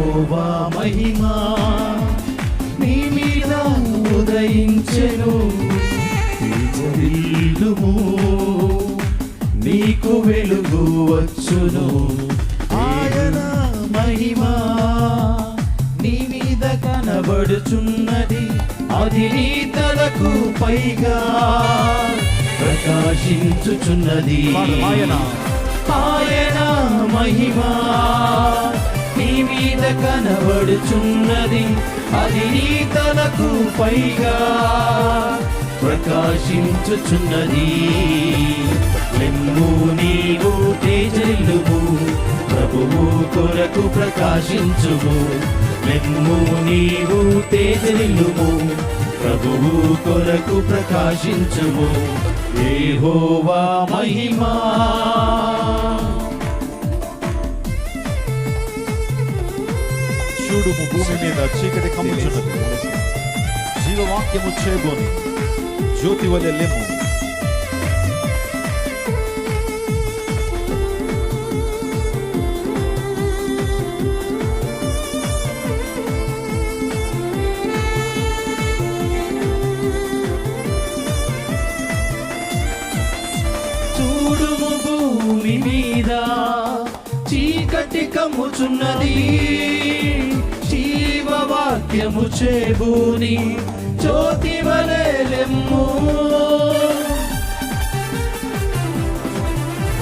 యెహోవా మహిమా. నీ మీద ఉదయించెను. నీకు వెలుగు వచ్చును. ఆయన మహిమా. నీ మీద కనబడుచున్నది అది నీ తలకు పైగా. ప్రకాశించుచున్నది. ఆయన. ఆయన మహిమా. మీద కనబడుచున్నది అది నీ తలకు పైగా ప్రకాశించుచున్నది. లెమ్ము నీవు తేజల్లువు ప్రభువు కొరకు ప్రకాశించువు లెమ్ము నీవు తేజల్లువు ప్రభువు కొరకు ప్రకాశించుము. హోవా మహిమా. చూడు భూమి మీద చీకటి కమ్ముచున్నది. జీవవాక్యము చేయబోని జ్యోతి వలె లెమ్ము చూడుము భూమి మీద చీకటి కమ్ముచున్నది. జీవవాక్యము చేబూని జ్యోతి వలెలెమ్ము.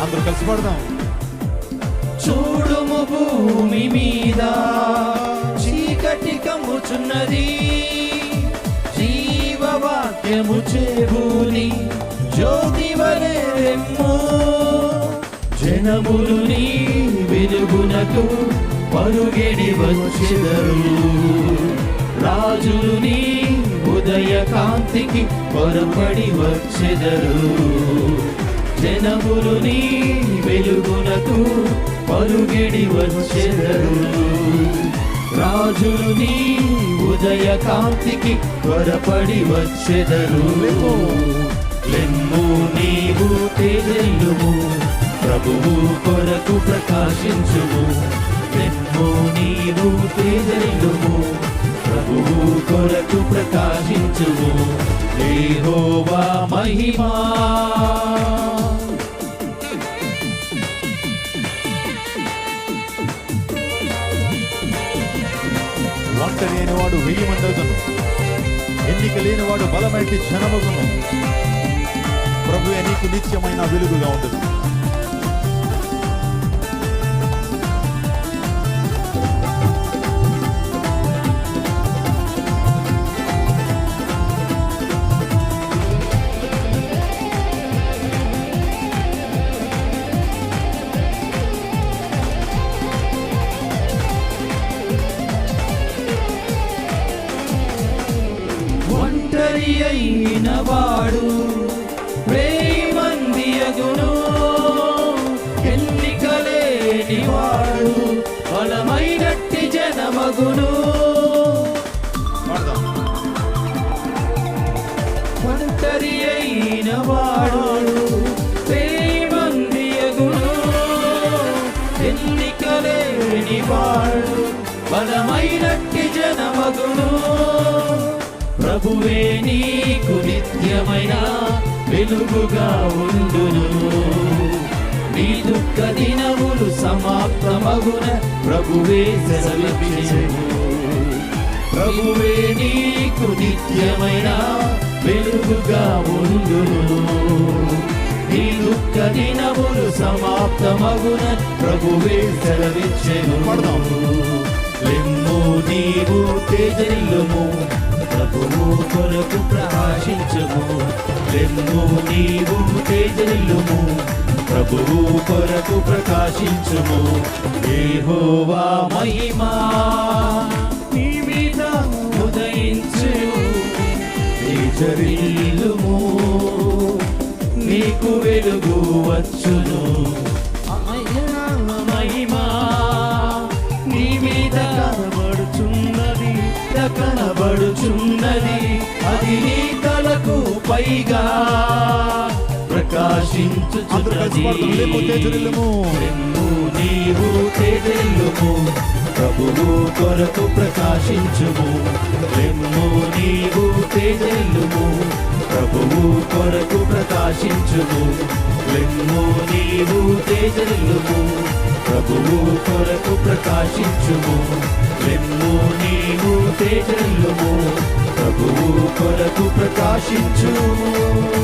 అందరూ కలిసి పడదాం. చూడుము భూమి మీద చీకటి కమ్ముచున్నది. జీవవాక్యము చేబూని జ్యోతి వలెమ్ము జనములు నీ వెలుగునకు పరుగెడి వచ్చెదరు. రాజులు నీ ఉదయ కాంతికి పొరపడి వచ్చెదరు. జనములు నీ వెలుగునకు పరుగెడి వచ్చెదరు. రాజులు నీ ఉదయ కాంతికి త్వరపడి వచ్చెదరు. లెమ్ము నీవు తేజల్లుము ప్రభువు కొరకు ప్రకాశించుము. ఎన్నో నీవు తేజల్లుము ప్రభువు కొరకు ప్రకాశించుము. దేహోవా మహిమా. వంట లేనివాడు వాడు వెయ్యి మందగును ఎన్నిక లేనివాడు బలమైటి క్షణమగును. ప్రభు నీకు నిత్యమైన వెలుగుగా ఉండదు అయిన వాడు వేయి మంది అగును ఎన్నికలేని వాడు బలమైనట్టి జనమగును. ఒంటరి అయిన వాడు ఎన్నికలేని వాడు బలమైనట్టి జనమగును. ప్రభువే నీకు నిత్యమైన వెలుగుగా ఉండును. నీ దుఃఖ దినములు సమాప్తమగున ప్రభువే సెలవిచ్చెను ప్రభువే నీకు నిత్యమైన వెలుగుగా ఉండును. నీ దుఃఖ దినములు సమాప్తమగున ప్రభువే సెలవిచ్చెను నీవు తేజల్లుము ప్రభువు కొరకు ప్రకాశించుము లెమ్ము నీవు తేజల్లుము ప్రభువు కొరకు ప్రకాశించుము. యెహోవా మహిమా నీ మీద ఉదయించు. తేజరిల్లుము నీకు వెలుగు వచ్చును. ఆయన తలకు పైగా. ప్రకాశించు నీవు ప్రభువు కొరకు ప్రకాశించుము. లెమ్ము నీవు తేజెల్లుము ప్రభువు కొరకు ప్రకాశించుము. లెమ్ము నీవు తేజెల్లుము ప్రభువు కొరకు ప్రకాశించుము. లెమ్ము నీవు తేజెల్లుము ప్రభువు కొరకు ప్రకాశించు.